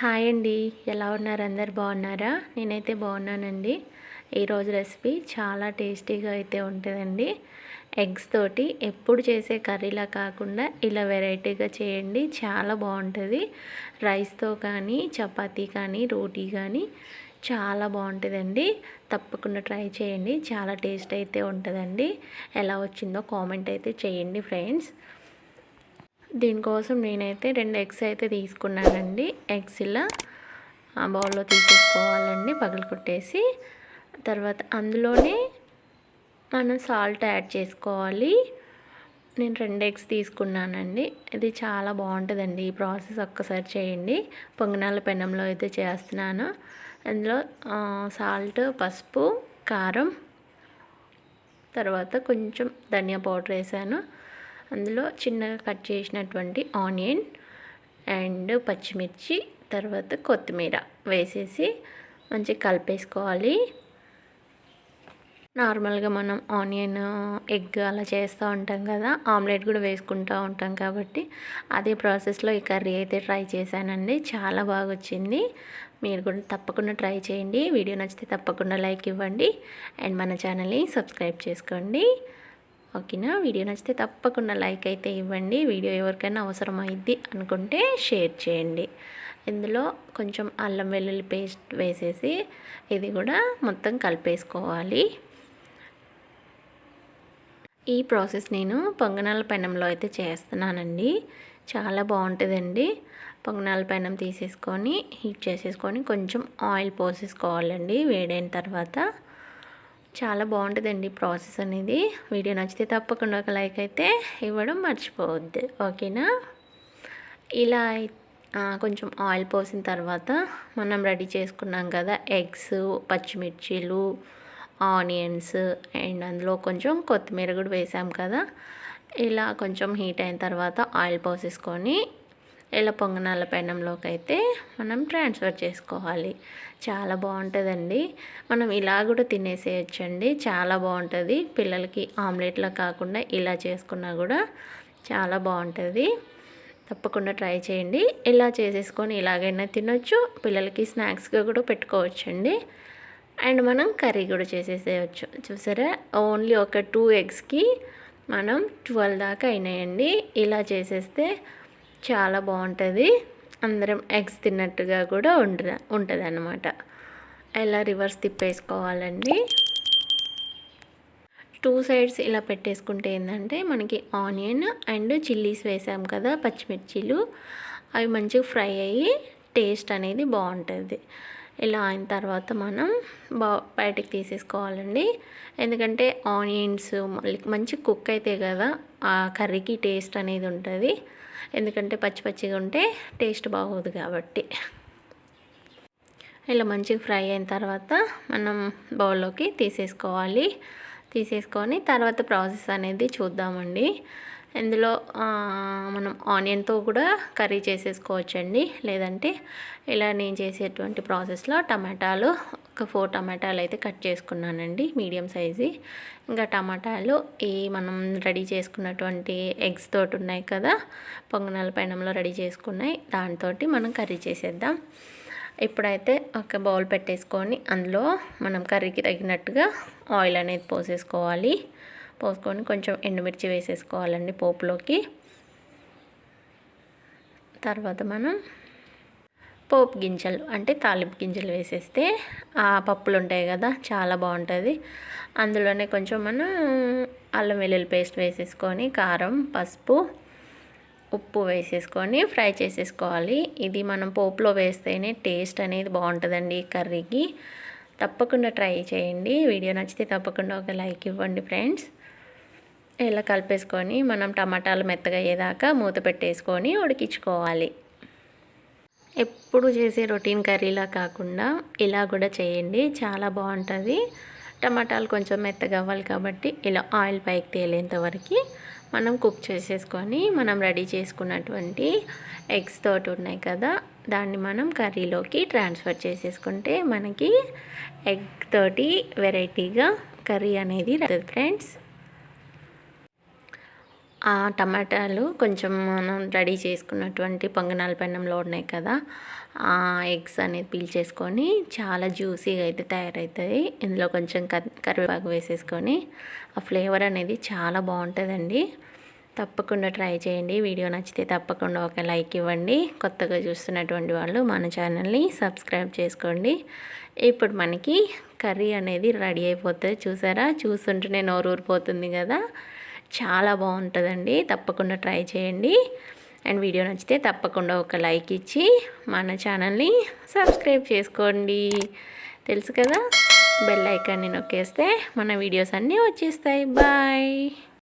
Hi అండి. ఎలా ఉన్నారు? అందరు బాగున్నారా? నేనైతే బాగున్నానండి. ఈరోజు రెసిపీ చాలా టేస్టీగా అయితే ఉంటుందండి. ఎగ్స్ తోటి ఎప్పుడు చేసే కర్రీలా కాకుండా ఇలా వెరైటీగా చేయండి. చాలా బాగుంటుంది. రైస్తో కానీ చపాతీ కానీ రోటీ కానీ చాలా బాగుంటుందండి. తప్పకుండా ట్రై చేయండి. చాలా టేస్ట్ అయితే ఉంటుందండి. ఎలా వచ్చిందో కామెంట్ అయితే చేయండి ఫ్రెండ్స్. దీనికోసం నేనైతే రెండు ఎగ్స్ అయితే తీసుకున్నానండి. ఎగ్స్ ఇలా బౌల్లో తీసేసుకోవాలండి పగలు కొట్టేసి. తర్వాత అందులోనే మనం సాల్ట్ యాడ్ చేసుకోవాలి. నేను రెండు ఎగ్స్ తీసుకున్నానండి. ఇది చాలా బాగుంటుందండి ఈ ప్రాసెస్ ఒక్కసారి చేయండి. పొంగనాల పెనంలో అయితే చేస్తున్నాను. అందులో సాల్ట్ పసుపు కారం తర్వాత కొంచెం ధనియా పౌడర్ వేసాను. అందులో చిన్నగా కట్ చేసినటువంటి ఆనియన్ అండ్ పచ్చిమిర్చి తర్వాత కొత్తిమీర వేసేసి మంచిగా కలిపేసుకోవాలి. నార్మల్గా మనం ఆనియన్ ఎగ్ అలా చేస్తూ ఉంటాం కదా ఆమ్లెట్ కూడా వేసుకుంటూ ఉంటాం కాబట్టి అదే ప్రాసెస్లో ఈ కర్రీ అయితే ట్రై చేశానండి. చాలా బాగా వచ్చింది మీరు కూడా తప్పకుండా ట్రై చేయండి. వీడియో నచ్చితే తప్పకుండా లైక్ ఇవ్వండి. అండ్ మన ఛానల్ని సబ్స్క్రైబ్ చేసుకోండి. ఓకేనా? వీడియో నచ్చితే తప్పకుండా లైక్ అయితే ఇవ్వండి. వీడియో ఎవరికైనా అవసరమైద్ది అనుకుంటే షేర్ చేయండి. ఇందులో కొంచెం అల్లం వెల్లుల్లి పేస్ట్ వేసేసి ఇది కూడా మొత్తం కలిపేసుకోవాలి. ఈ ప్రాసెస్ నేను పొంగనాల పెనంలో అయితే చేస్తున్నానండి. చాలా బాగుంటుందండి. పొంగనాల పెనం తీసేసుకొని హీట్ చేసేసుకొని కొంచెం ఆయిల్ పోసేసుకోవాలండి. వేడైన తర్వాత చాలా బాగుంటుందండి ప్రాసెస్ అనేది. వీడియో నచ్చితే తప్పకుండా ఒక లైక్ అయితే ఇవ్వడం మర్చిపోవద్దు. ఓకేనా? ఇలా కొంచెం ఆయిల్ పోసిన తర్వాత మనం రెడీ చేసుకున్నాం కదా ఎగ్స్ పచ్చిమిర్చీలు ఆనియన్స్ అండ్ అందులో కొంచెం కొత్తిమీర కూడా వేసాం కదా. ఇలా కొంచెం హీట్ అయిన తర్వాత ఆయిల్ పోసేసుకొని ఇలా పొంగనాల పెనంలోకి అయితే మనం ట్రాన్స్ఫర్ చేసుకోవాలి. చాలా బాగుంటుందండి. మనం ఇలా కూడా తినేసేయచ్చండి. చాలా బాగుంటుంది. పిల్లలకి ఆమ్లెట్లో కాకుండా ఇలా చేసుకున్నా కూడా చాలా బాగుంటుంది. తప్పకుండా ట్రై చేయండి. ఇలా చేసేసుకొని ఇలాగైనా తినొచ్చు. పిల్లలకి స్నాక్స్గా కూడా పెట్టుకోవచ్చండి. అండ్ మనం కర్రీ కూడా చేసేసేయచ్చు. చూసారా? ఓన్లీ ఒక టూ ఎగ్స్కి మనం ట్వెల్వ్ దాకా అయినాయండి. ఇలా చేసేస్తే చాలా బాగుంటుంది. అందరం ఎగ్స్ తిన్నట్టుగా కూడా ఉంటుంది ఉంటుంది అన్నమాట ఎలా రివర్స్ తిప్పేసుకోవాలండి? టూ సైడ్స్ ఇలా పెట్టేసుకుంటే ఏంటంటే మనకి ఆనియన్ అండ్ చిల్లీస్ వేసాం కదా పచ్చిమిర్చీలు. అవి మంచిగా ఫ్రై అయ్యి టేస్ట్ అనేది బాగుంటుంది. ఇలా అయిన తర్వాత మనం బా బయటకు తీసేసుకోవాలండి. ఎందుకంటే ఆనియన్స్ మళ్ళీ మంచి కుక్ అయితే కదా ఆ కర్రీకి టేస్ట్ అనేది ఉంటుంది. ఎందుకంటే పచ్చి పచ్చిగా ఉంటే టేస్ట్ బాగోదు కాబట్టి. ఇలా మంచిగా ఫ్రై అయిన తర్వాత మనం బౌల్లోకి తీసేసుకోవాలి. తీసేసుకొని తర్వాత ప్రాసెస్ అనేది చూద్దామండి. ఇందులో మనం ఆనియన్తో కూడా కర్రీ చేసేసుకోవచ్చండి. లేదంటే ఇలా నేను చేసేటువంటి ప్రాసెస్లో టమాటాలు ఒక ఫోర్ టమాటాలు అయితే కట్ చేసుకున్నానండి మీడియం సైజు. ఇంకా టమాటాలు ఈ మనం రెడీ చేసుకున్నటువంటి ఎగ్స్ తోటి ఉన్నాయి కదా పొంగనాల పైనంలో రెడీ చేసుకున్నాయి. దాంతో మనం కర్రీ చేసేద్దాం. ఇప్పుడైతే ఒక బౌల్ పెట్టేసుకొని అందులో మనం కర్రీకి తగినట్టుగా ఆయిల్ అనేది పోసేసుకోవాలి. పోసుకొని కొంచెం ఎండుమిర్చి వేసేసుకోవాలండి పోపులోకి. తర్వాత మనం పోపు గింజలు అంటే తాలింపు గింజలు వేసేస్తే ఆ పప్పులు ఉంటాయి కదా చాలా బాగుంటుంది. అందులోనే కొంచెం మనం అల్లం వెల్లుల్లి పేస్ట్ వేసేసుకొని కారం పసుపు ఉప్పు వేసేసుకొని ఫ్రై చేసేసుకోవాలి. ఇది మనం పోపులో వేస్తేనే టేస్ట్ అనేది బాగుంటుందండి కర్రీకి. తప్పకుండా ట్రై చేయండి. వీడియో నచ్చితే తప్పకుండా ఒక లైక్ ఇవ్వండి ఫ్రెండ్స్. ఇలా కలిపేసుకొని మనం టమాటాలు మెత్తగా అయ్యేదాకా మూత పెట్టేసుకొని ఉడికించుకోవాలి. ఎప్పుడు చేసే రొటీన్ కర్రీలా కాకుండా ఇలా కూడా చేయండి చాలా బాగుంటుంది. టమాటాలు కొంచెం మెత్తగా అవ్వాలి కాబట్టి ఇలా ఆయిల్ పైకి తేలేంత వరకు మనం కుక్ చేసేసుకొని మనం రెడీ చేసుకున్నటువంటి ఎగ్స్ తోటి ఉన్నాయి కదా దాన్ని మనం కర్రీలోకి ట్రాన్స్ఫర్ చేసేసుకుంటే మనకి ఎగ్ తోటి వెరైటీగా కర్రీ అనేది ఫ్రెండ్స్. ఆ టమాటాలు కొంచెం మనం రెడీ చేసుకున్నటువంటి పొంగనాల పెన్నంలో ఉన్నాయి కదా ఆ ఎగ్స్ అనేది పీల్ చేసుకొని చాలా జ్యూసీగా అయితే తయారవుతుంది ఇందులో కొంచెం కరివేపాకు వేసేసుకొని ఆ ఫ్లేవర్ అనేది చాలా బాగుంటుందండి. తప్పకుండా ట్రై చేయండి. వీడియో నచ్చితే తప్పకుండా ఒక లైక్ ఇవ్వండి. కొత్తగా చూస్తున్నటువంటి వాళ్ళు మన ఛానల్ని సబ్స్క్రైబ్ చేసుకోండి. ఇప్పుడు మనకి కర్రీ అనేది రెడీ అయిపోతుంది. చూసారా? చూస్తుంటేనే నోరు ఊరిపోతుంది కదా. చాలా బాగుంటుందండి. తప్పకుండా ట్రై చేయండి. అండ్ వీడియో నచ్చితే తప్పకుండా ఒక లైక్ ఇచ్చి మన ఛానల్ని సబ్స్క్రైబ్ చేసుకోండి. తెలుసు కదా? బెల్ ఐకాన్ని నొక్కేస్తే మన వీడియోస్ అన్నీ వచ్చేస్తాయి. బాయ్.